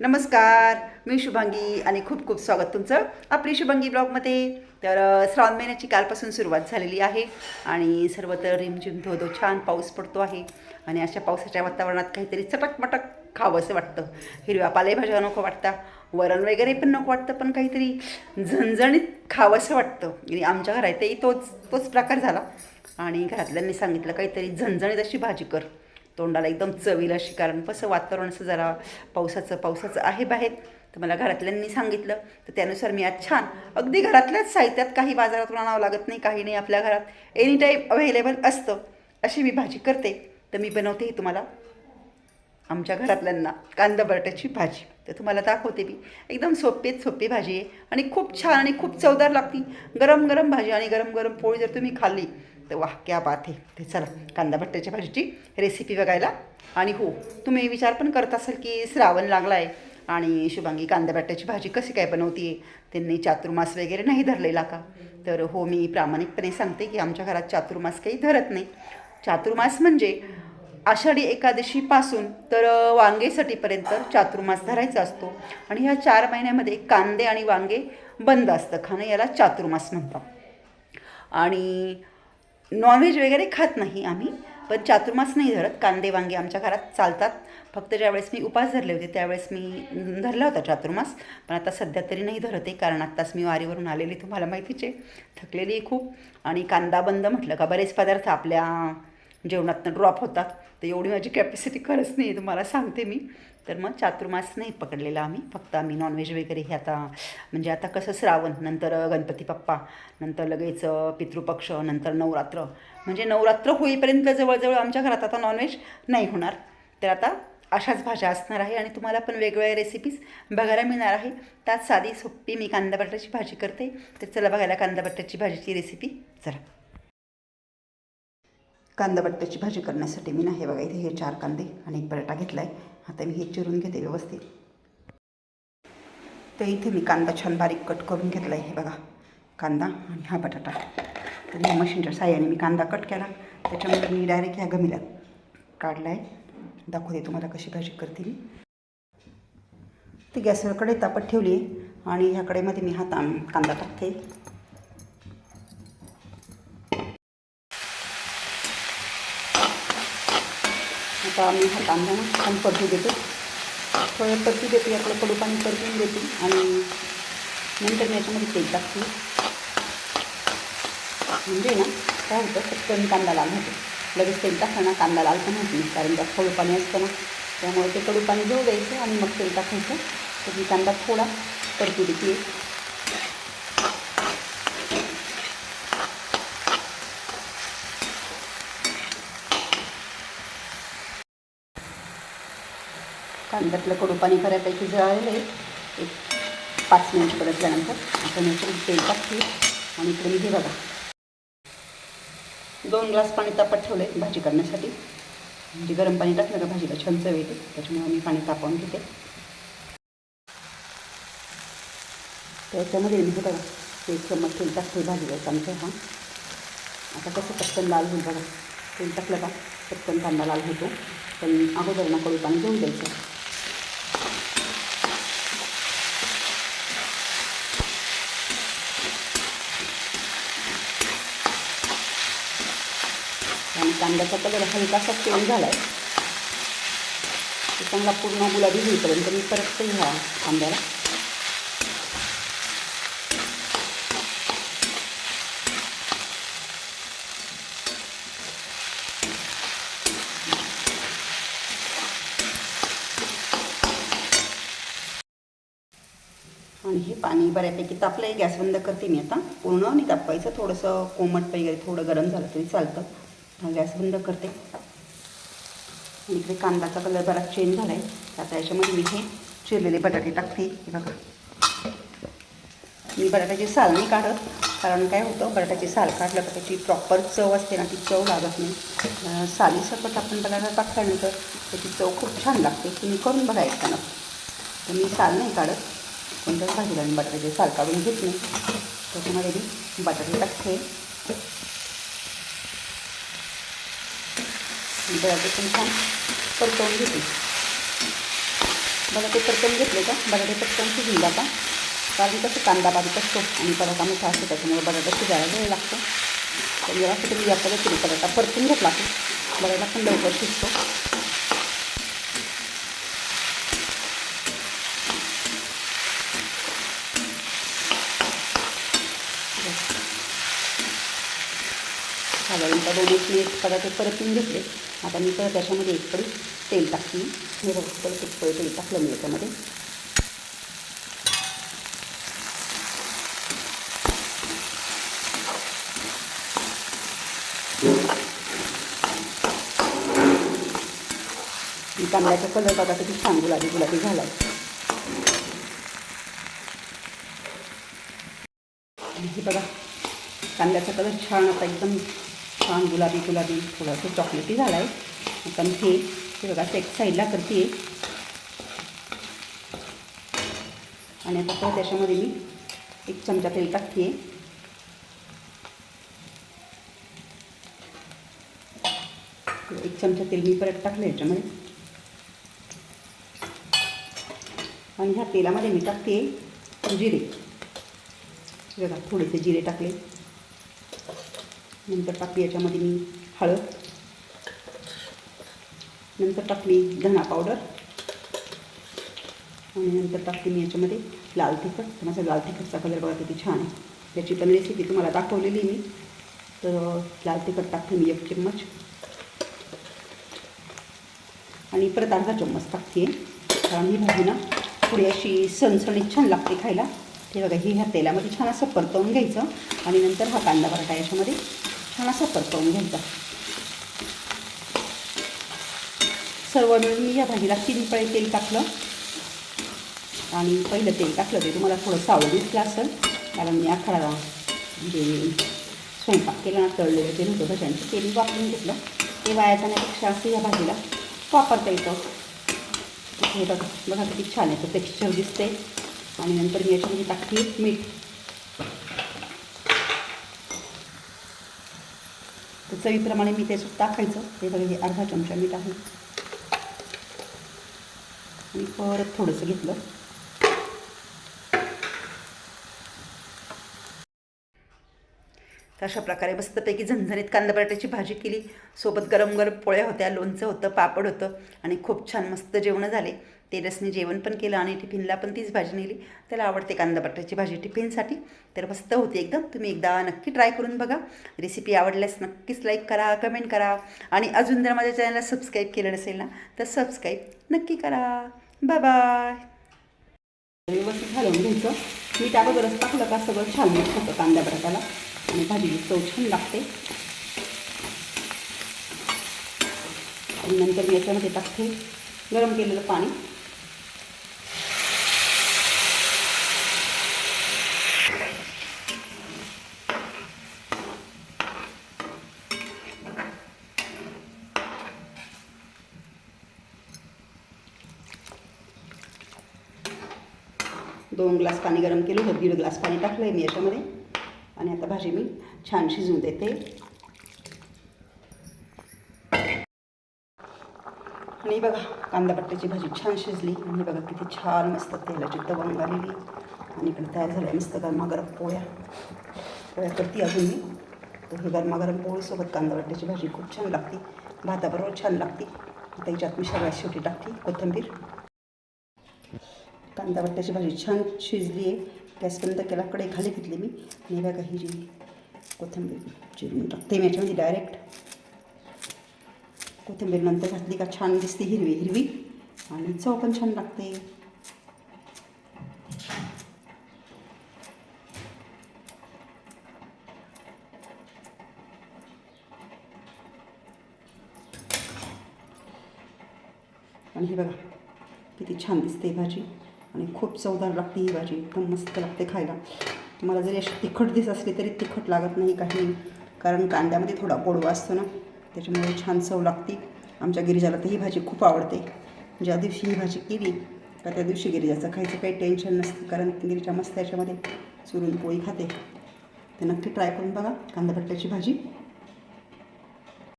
नमस्कार मी शुभांगी आणि खूप खूप स्वागत तुमचं आपली शुभांगी ब्लॉगमध्ये. तर श्रावण महिन्याची कालपासून सुरुवात झालेली आहे आणि सर्वत्र रिमझिम धो धो छान पाऊस पडतो आहे आणि अशा पावसाच्या वातावरणात काहीतरी चटकमटक खावं असं वाटतं. हिरव्या पालेभाज्या नको वाटता वरण वगैरे पण नको वाटतं पण काहीतरी झणझणीत खावं असं वाटतं. आणि आमच्या घरातही तोच तोच प्रकार झाला. आणि घरातल्यांनी सांगितलं काहीतरी झणझणीत अशी भाजी कर. तोंडाला एकदम चवील अशी कारण कसं वातावरण असं जरा पावसाचं पावसाचं आहे बाहेर. तर मला घरातल्यांनी सांगितलं तर त्यानुसार मी आज छान अगदी घरातल्याच साहित्यात काही बाजारातून आणावं लागत नाही काही नाही आपल्या घरात. एनी टाईम अवेलेबल असतं अशी मी भाजी करते. तर मी बनवते तुम्हाला आमच्या घरातल्यांना कांदा बटाट्याची भाजी. तर तुम्हाला दाखवते मी. एकदम सोपीत सोपी भाजी आहे. आणि खूप छान आणि खूप चवदार लागती. गरम गरम भाजी आणि गरम गरम पोळी जर तुम्ही खाल्ली तर वाह क्या बात आहे. ते चला कांदा भट्ट्याच्या भाजीची रेसिपी बघायला. आणि हो तुम्ही विचार पण करत असाल की श्रावण लागला आहे आणि शुभांगी कांदा बटाट्याची भाजी कशी काय बनवते त्यांनी चातुर्मास वगैरे नाही धरलेला का? तर हो मी प्रामाणिकपणे सांगते की आमच्या घरात चातुर्मास काही धरत नाही. चातुर्मास म्हणजे आषाढी एकादशीपासून तर वांगेसाठीपर्यंत चातुर्मास धरायचा असतो. आणि ह्या चार महिन्यामध्ये कांदे आणि वांगे बंद असतं. खाणं याला चातुर्मास म्हणतात. आणि नॉनव्हेज वगैरे खात नाही आम्ही पण चातुर्मास नाही धरत. कांदे वांगे आमच्या घरात चालतात. फक्त ज्यावेळेस मी उपास धरले होते त्यावेळेस मी धरला होता चातुर्मास. पण आता सध्या तरी नाही धरत आहे कारण आत्ताच मी वारीवरून आलेली तुम्हाला माहितीच. आहे थकलेली आहे खूप. आणि कांदा बंद म्हटलं का बरेच पदार्थ आपल्या जेवणातनं ड्रॉप होतात. तर एवढी माझी कॅपॅसिटी खरंच नाही तुम्हाला सांगते मी. तर मग चातुर्मास नाही पकडलेला आम्ही. फक्त आम्ही नॉनव्हेज वगैरे हे आता म्हणजे आता कसं श्रावण नंतर गणपती बाप्पा नंतर लगेच पितृपक्ष नंतर नवरात्र. म्हणजे नवरात्र होईपर्यंत जवळजवळ आमच्या घरात आता नॉनव्हेज नाही होणार. तर आता अशाच भाज्या असणार आहे आणि तुम्हाला पण वेगवेगळ्या रेसिपीज बघायला मिळणार आहे. त्यात साधी सोपी मी कांदा बटाट्याची भाजी करते. तर चला बघायला कांदा बटाट्याची भाजीची रेसिपी चला कांदा बटाट्याची भाजी करण्यासाठी मी ना हे बघा इथे हे चार कांदे आणि एक बटाटा घेतला आहे आता मी हे चिरून घेते व्यवस्थित. तर इथे मी कांदा छान बारीक कट करून घेतला आहे हे बघा कांदा आणि हा बटाटा. तर या मशीनच्या साह्याने मी कांदा कट केला. त्याच्यामध्ये मी डायरेक्ट ह्या गमिल्यात काढला आहे दाखवते तुम्हाला कशी भाजी करते मी. ती गॅसवर कडे तापत ठेवली आहे आणि ह्या कडेमध्ये मी हा तां कांदा टाकते. आता मी हा कांदा छान परतू देते. थोडं परतू देते आपलं कडू पाणी परतून देते आणि नंतर मी याच्यामध्ये तेल टाकते. म्हणजे ना काय होतं पटकन कांदा लाल होतो. लगेच तेल टाकताना कांदा लाल पण होत नाही कारण त्यात कडू पाणी असतं ना. त्यामुळे ते कडू पाणी जाऊ द्यायचं आणि मग तेल टाकायचं. तर मी कांदा थोडा परतू देते. कांद्यातलं कडू पाणी बऱ्यापैकी जळालेलं आहे. एक पाच मिनिट परतल्यानंतर आपण याच्यामध्ये तेल टाकते आणि इकडे मी हे बघा. दोन ग्लास पाणी तापत ठेवलं आहे भाजी करण्यासाठी. म्हणजे गरम पाणी टाकलं का भाजीला छान चव येते. त्याच्यामुळे मी पाणी तापवून घेते. त्याच्यामध्ये मी बघा एक चम्मच तेल टाकते भाजीला चमचा हा. आता कसं पटकन लाल होईल बघा. तेल टाकलं का पटकन कांदा लाल होतो. पण अगोदर ना कडू पाणी घेऊन द्यायचं आणि कांद्याचा कलर हलकासा चेंज झाला आहे चांगला पूर्ण गुलाबी होईपर्यंत मी परत ह्या कांद्याला. आणि हे पाणी बऱ्यापैकी तापलं आहे गॅस बंद करते मी आता. पूर्ण नाही तापवायचं थोडंसं कोमट वगैरे थोडं गरम झालं तरी चालतं. म्हणजे गॅस बंद करते. आणि इकडे कांदाचा कलर बराच चेंज झाला आहे आता याच्यामध्ये मी हे चिरलेले बटाटे टाकते. हे बघा. मी बटाट्याची साल नाही काढत. कारण काय होतं? बटाट्याची साल काढलं तर त्याची प्रॉपर चव असते ना ती चव लागत नाही. सालीसकट आपण बटाटा टाकल्यानंतर त्याची चव खूप छान लागते. तुम्ही करून बघा ना तर मी साल नाही काढत. कोणत्याच भाजीला मी बटाट्याची साल काढून घेत नाही. त्याच्यामध्ये मी बटाटे टाकते. बटाटे पण छान परतवून घेते. बटाटे परतवून घेतले का? बटाटे पटकन शिजून जाता. कारण कसं कांदा बारीक असतो आणि बटाटा मोठा असतो त्याच्यामुळे बटाटा शिजायला वेळ लागतो. तर जरा कुठे या पद्धतीने बटाटा परतून घेतला की बटाटा पण लवकर शिजतो. साधारणतः दोन एक मिनिट परत परतून घेतले. आता मी परत त्याच्यामध्ये एक पडी तेल टाकते. हे बघ परत एक पळी तेल टाकलं मी याच्यामध्ये. आणि कलर बघा किती छान गुलाबी गुलाबी झाला हे बघा कांद्याचा कलर छान आता एकदम छान गुलाबी गुलाबी थोडंसं चॉकलेटी झाला आहे आता मी हे बघा असं एक साईडला करते. आणि आता परत त्याच्यामध्ये मी एक चमचा तेल टाकते. एक चमचा तेल मी परत टाकलं याच्यामध्ये. आणि ह्या तेलामध्ये मी टाकते जिरे. बघा थोडेसे जिरे टाकले. नंतर टाकली याच्यामध्ये मी हळद. नंतर टाकली धना पावडर आणि नंतर टाकते मी याच्यामध्ये लाल तिखट. तर माझा लाल तिखटचा कलर बघा किती छान आहे. त्याची पण रेसिपी तुम्हाला दाखवलेली मी. तर लाल तिखट टाकते मी एक चम्मच. आणि परत अर्धा चम्मच टाकते. कारण ही भाजी ना थोडी अशी सणसणीत छान लागते खायला. हे बघा ही ह्या तेलामध्ये छान असं परतवून घ्यायचं. आणि नंतर हा कांदा बटाटा याच्यामध्ये. छान असा परतवून घ्यायचा. सर्व मिळून मी या भाजीला तीन पळे तेल टाकलं. आणि पहिलं तेल टाकलं ते तुम्हाला थोडं सावळं दिसलं असेल. कारण मी आखाडा जे स्वयंपाक केला ना तळलेलं तेल होतं भज्यांचं तेल वापरून घेतलं. ते वाया जाण्यापेक्षा असं या भाजीला वापरता येतं. हे बघा बघा किती छान येतं टेक्स्चर दिसते आणि नंतर मी याच्यामध्ये टाकली मीठ. चवीप्रमाणे मी ते टाकायचं हे बघा हे अर्धा चमचा मीठ आहे. आणि परत थोडंसं घेतलं. तर अशा प्रकारे मस्तपैकी झणझणीत कांदा बटाट्याची भाजी केली. सोबत गरम गरम पोळ्या होत्या लोणचं होतं पापड होतं आणि खूप छान मस्त जेवणं झाले. तेरसने जेवण पण केलं आणि टिफिनला पण तीच भाजी नेली. त्याला आवडते कांदा बटाट्याची भाजी टिफिनसाठी. तर मस्त होती एकदम. तुम्ही एकदा नक्की ट्राय करून बघा. रेसिपी आवडल्यास नक्कीच लाईक करा कमेंट करा. आणि अजून जर माझ्या चॅनलला सबस्क्राईब केलं नसेल ना तर सबस्क्राईब नक्की करा. Bye bye. व्यवस्थित घालून घ्यायचं. मीठ अगोदरच टाकलं का सगळं छान होतं कांदा बटाट्याला आणि भाजी चव छान लागते आणि नंतर मी याच्यामध्ये टाकते गरम केलेलं पाणी दोन ग्लास पाणी गरम केलं होतं दीड ग्लास पाणी टाकलं आहे मी याच्यामध्ये आणि आता भाजी मी छान शिजवून देते. आणि बघा कांदा बट्ट्याची भाजी छान शिजली. आणि बघा किती छान मस्त तेलाची तवंग आलेली. आणि इकडे तयार झाल्या मस्त गरमागरम पोळ्या. पोळ्या करते अजून मी. तर हे गरमागरम पोळीसोबत कांदा बट्ट्याची भाजी खूप छान लागते. भाताबरोबर छान लागते. त्याच्यात मी सगळ्यात शेवटी टाकते कोथिंबीर. कांदा बट्ट्याची भाजी छान शिजली आहे गॅस बंद केला कडे खाली घेतली मी। आणि बघा ही जी कोथिंबीर चिरून टाकते मी याच्यामध्ये डायरेक्ट कोथिंबीर नंतर घातली का छान दिसते हिरवी हिरवी। आणि चव पण छान लागते आणि हे बघा किती छान दिसते भाजी। आणि खूप चवदार लागते ही भाजी. एकदम मस्त लागते खायला. तुम्हाला जरी अशी तिखट दिस असली तरी तिखट लागत नाही काही. कारण कांद्यामध्ये थोडा गोडवा असतो ना त्याच्यामुळे छान चव लागते. आमच्या गिरिजाला तर ही भाजी खूप आवडते. ज्या दिवशी ही भाजी केली का त्या दिवशी गिरिजाचं खायचं काही टेन्शन नसतं. कारण गिरिजा मस्त याच्यामध्ये चुरून पोळी खाते. तर नक्की ट्राय करून बघा कांदा भट्ट्याची भाजी.